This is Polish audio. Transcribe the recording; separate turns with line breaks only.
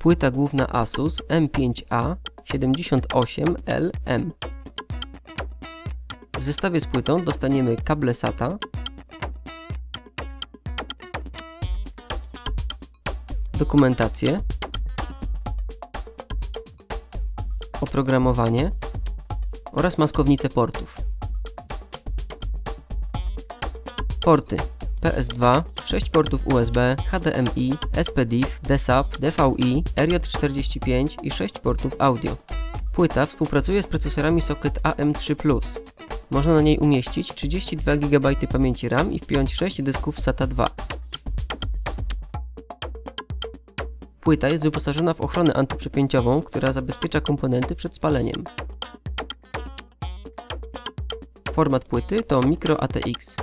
Płyta główna Asus M5A 78LM. W zestawie z płytą dostaniemy kable SATA, dokumentację, oprogramowanie oraz maskownicę portów. Porty PS2, 6 portów USB, HDMI, SPDIF, DSAP, DVI, RJ45 i 6 portów audio. Płyta współpracuje z procesorami socket AM3+. Można na niej umieścić 32 GB pamięci RAM i wpiąć 6 dysków SATA 2. Płyta jest wyposażona w ochronę antyprzepięciową, która zabezpiecza komponenty przed spaleniem. Format płyty to Micro ATX.